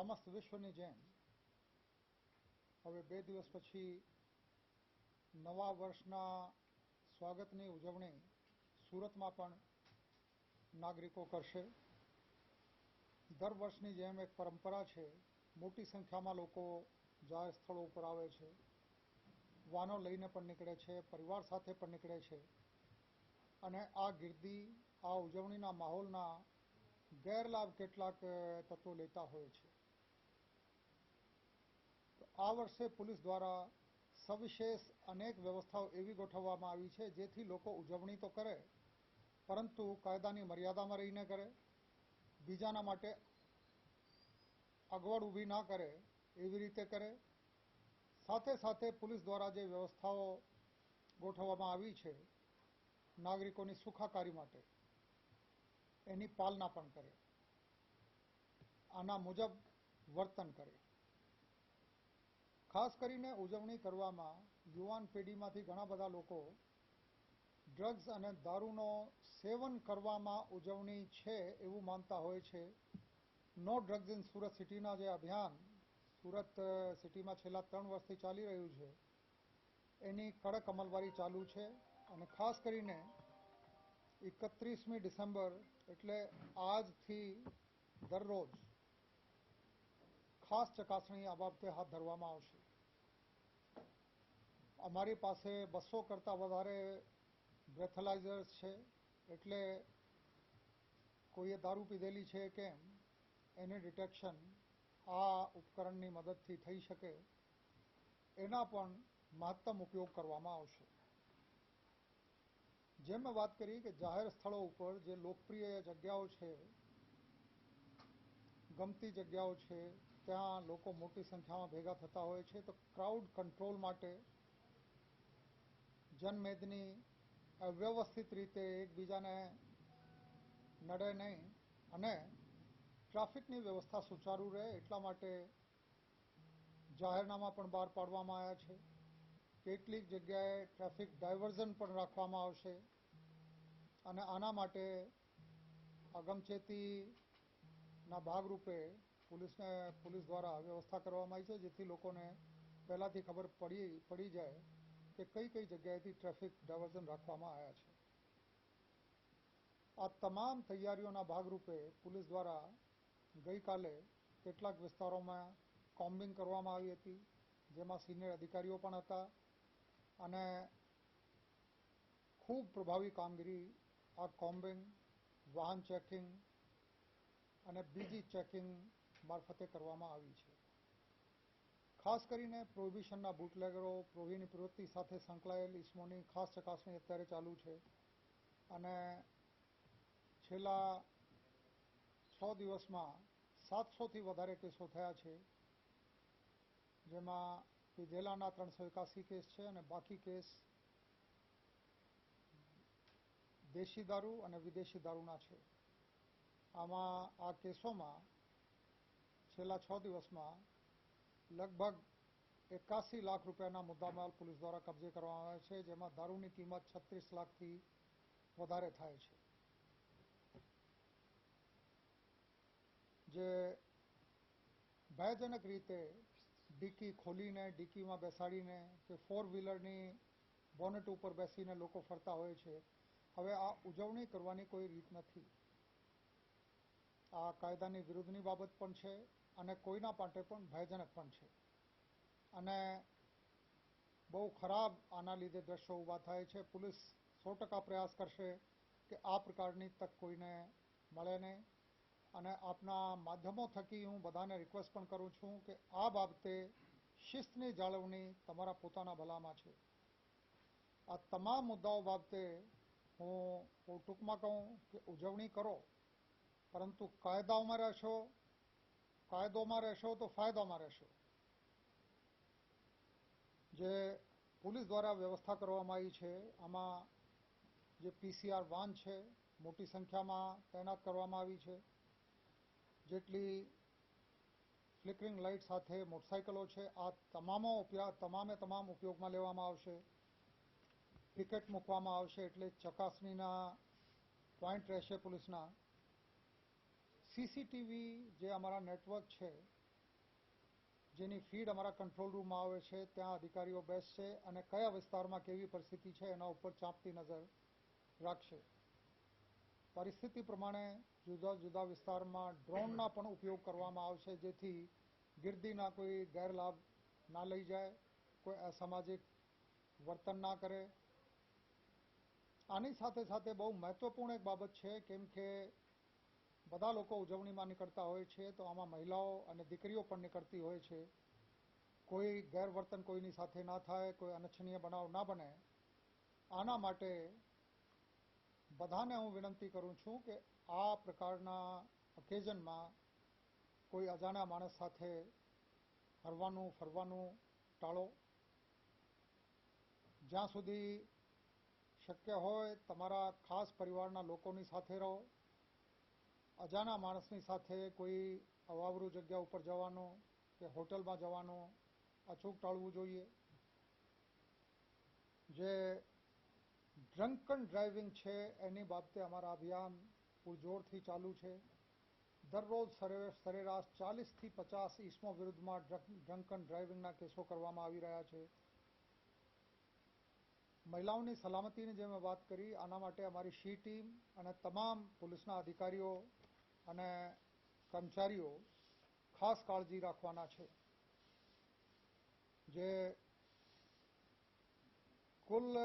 સમસ્ત વિશ્વની જેમ હવે બે દિવસ પછી નવા વર્ષના સ્વાગતની ઉજવણી સુરતમાં પણ નાગરિકો કરશે દર વર્ષની જેમ એક પરંપરા છે મોટી સંખ્યામાં લોકો જાહેર સ્થળો ઉપર આવે છે વાનો લઈને પણ નીકળે છે પરિવાર સાથે પણ નીકળે છે અને આ ગીર્દી આ ઉજવણીના માહોલના ગેરલાભ કેટલાક તત્વો લેતા હોય છે આ વર્ષે પોલીસ દ્વારા સવિશેષ અનેક વ્યવસ્થાઓ એવી ગોઠવવામાં આવી છે, જેથી લોકો ઉજવણી તો કરે, પરંતુ કાયદાની મર્યાદામાં રહીને કરે, બીજાના માટે અગવડ ઊભી ના કરે એવી રીતે કરે. સાથે સાથે પોલીસ દ્વારા જે વ્યવસ્થાઓ ગોઠવવામાં આવી છે નાગરિકોની સુખાકારી માટે, એની પાલના પણ કરે. આના મુજબ વર્તન કરે. ખાસ કરીને ઉજવણી કરવામાં યુવાન પેઢીમાંથી ઘણા બધા લોકો ડ્રગ્સ અને દારૂનો સેવન કરવામાં ઉજવણી છે એવું માનતા હોય છે. નો ડ્રગ્સ ઇન સુરત સિટીના જે અભિયાન સુરત સિટીમાં છેલ્લા ત્રણ વર્ષથી ચાલી રહ્યું છે, એની કડક અમલવારી ચાલુ છે અને ખાસ કરીને એકત્રીસમી ડિસેમ્બર એટલે આજથી દરરોજ ખાસ ચકાસણી આ બાબતે હાથ ધરવામાં આવશે. અમારી પાસે બસો કરતાં વધારે બ્રેથલાઇઝર્સ છે, એટલે કોઈએ દારૂ પીધેલી છે કેમ, એની ડિટેક્શન આ ઉપકરણની મદદથી થઈ શકે, એના પણ મહત્તમ ઉપયોગ કરવામાં આવશે. જેમ મેં વાત કરી કે જાહેર સ્થળો ઉપર જે લોકપ્રિય જગ્યાઓ છે, ગમતી જગ્યાઓ છે ત્યાં લોકો મોટી સંખ્યામાં ભેગા થતા હોય છે, તો ક્રાઉડ કંટ્રોલ માટે જનમેદની અવ્યવસ્થિત રીતે એકબીજાને નડે નહીં અને ટ્રાફિકની વ્યવસ્થા સુચારુ રહે એટલા માટે જાહેરનામા પણ બહાર પાડવામાં આવ્યા છે. કેટલીક જગ્યાએ ટ્રાફિક ડાયવર્ઝન પણ રાખવામાં આવશે અને આના માટે અગમચેતીના ભાગરૂપે પોલીસને પોલીસ દ્વારા વ્યવસ્થા કરવામાં આવી છે, જેથી લોકોને પહેલાંથી ખબર પડી પડી જાય કે કઈ કઈ જગ્યાએથી ટ્રાફિક ડાયવર્ઝન રાખવામાં આવ્યા છે. આ તમામ તૈયારીઓના ભાગરૂપે પોલીસ દ્વારા ગઈકાલે કેટલાક વિસ્તારોમાં કોમ્બિંગ કરવામાં આવી હતી, જેમાં સિનિયર અધિકારીઓ પણ હતા અને ખૂબ પ્રભાવી કામગીરી, આ કોમ્બિંગ, વાહન ચેકિંગ અને બીજી ચેકિંગ મારફતે કરવામાં આવી છે. ખાસ કરીને પ્રોહિબિશનના બુટલેગરો, પ્રોહીની પ્રવૃત્તિ સાથે સંકળાયેલ ઇસમોની ખાસ ચકાસણી અત્યારે ચાલુ છે અને છેલ્લા છ દિવસમાં સાતસોથી વધારે કેસો થયા છે, જેમાં પીધેલાના ત્રણસો એકાસી કેસ છે અને બાકી કેસ દેશી દારૂ અને વિદેશી દારૂના છે. આમાં આ કેસોમાં છેલ્લા છ દિવસમાં લગભગ એકાસી લાખ રૂપિયાના મુદ્દામાલ પોલીસ દ્વારા કબજે કરવામાં આવ્યા છે, જેમાં દારૂની કિંમત છત્રીસ લાખથી વધારે થાય છે. જે ભયજનક રીતે ડીકી ખોલીને, ડીકીમાં બેસાડીને કે ફોર વ્હીલરની બોનેટ ઉપર બેસીને લોકો ફરતા હોય છે, હવે આ ઉજવણી કરવાની કોઈ રીત નથી. આ કાયદાની વિરુદ્ધની બાબત પણ છે અને કોઈના માટે પણ ભયજનક પણ છે. અને બહુ ખરાબ આના લીધે દ્રશ્યો ઊભા થાય છે. પોલીસ સો ટકા પ્રયાસ કરશે કે આ પ્રકારની તક કોઈને મળે નહીં. અને આપના માધ્યમો થકી હું બધાને રિક્વેસ્ટ પણ કરું છું કે આ બાબતે શિસ્તની જાળવણી તમારા પોતાના ભલામાં છે. આ તમામ મુદ્દાઓ બાબતે હું ટૂંકમાં કહું કે ઉજવણી કરો. પરંતુ કાયદાઓમાં રહેશો, કાયદોમાં રહેશો તો ફાયદામાં રહેશો. જે પોલીસ દ્વારા વ્યવસ્થા કરવામાં આવી છે, આમાં જે પીસીઆર વાન છે, મોટી સંખ્યામાં તૈનાત કરવામાં આવી છે. જેટલી ફ્લિકરિંગ લાઇટ સાથે મોટરસાઇકલો છે, આ તમામો તમામે તમામ ઉપયોગમાં લેવામાં આવશે. પિકેટ મૂકવામાં આવશે એટલે ચકાસણીના પોઈન્ટ રહેશે પોલીસના. સીસીટીવી જે અમારા નેટવર્ક છે, જેની ફીડ અમારા કંટ્રોલ રૂમમાં આવે છે, ત્યાં અધિકારીઓ બેસશે અને કયા વિસ્તારમાં કેવી પરિસ્થિતિ છે એના ઉપર ચાંપતી નજર રાખશે. પરિસ્થિતિ પ્રમાણે જુદા જુદા વિસ્તારમાં ડ્રોનના પણ ઉપયોગ કરવામાં આવશે, જેથી ગીર્દીના કોઈ ગેરલાભ ના લઈ જાય, કોઈ અસામાજિક વર્તન ના કરે. આની સાથે સાથે બહુ મહત્વપૂર્ણ એક બાબત છે, કેમ કે બધા લોકો ઉજવણીમાં નીકળતા હોય છે, તો આમાં મહિલાઓ અને દીકરીઓ પણ નીકળતી હોય છે. કોઈ ગેરવર્તન કોઈની સાથે ના થાય, કોઈ અનિચ્છનીય બનાવ ના બને. આના માટે બધાને હું વિનંતી કરું છું કે આ પ્રકારના ઓકેઝનમાં કોઈ અજાણ્યા માણસ સાથે હરવાનું, ફરવાનું ટાળો. જ્યાં સુધી શક્ય હોય, તમારા ખાસ પરિવારના લોકોની સાથે રહો. અજાણ્યા માણસની સાથે કોઈ અવાવરું જગ્યા ઉપર જવાનું કે હોટલમાં જવાનું અચૂક ટાળવું જોઈએ. જે ડ્રંકન ડ્રાઇવિંગ છે એની બાબતે અમારા અભિયાન પૂરજોરથી ચાલુ છે. દરરોજ સરેરાશ ચાલીસથી પચાસ ઈસમો વિરુદ્ધમાં ડ્રંકન ડ્રાઇવિંગના કેસો કરવામાં આવી રહ્યા છે. મહિલાઓની સલામતીની જે મેં વાત કરી, આના માટે અમારી શી ટીમ અને તમામ પોલીસના અધિકારીઓ અને કર્મચારીઓ ખાસ કાળજી રાખવાના છે. જે કુલ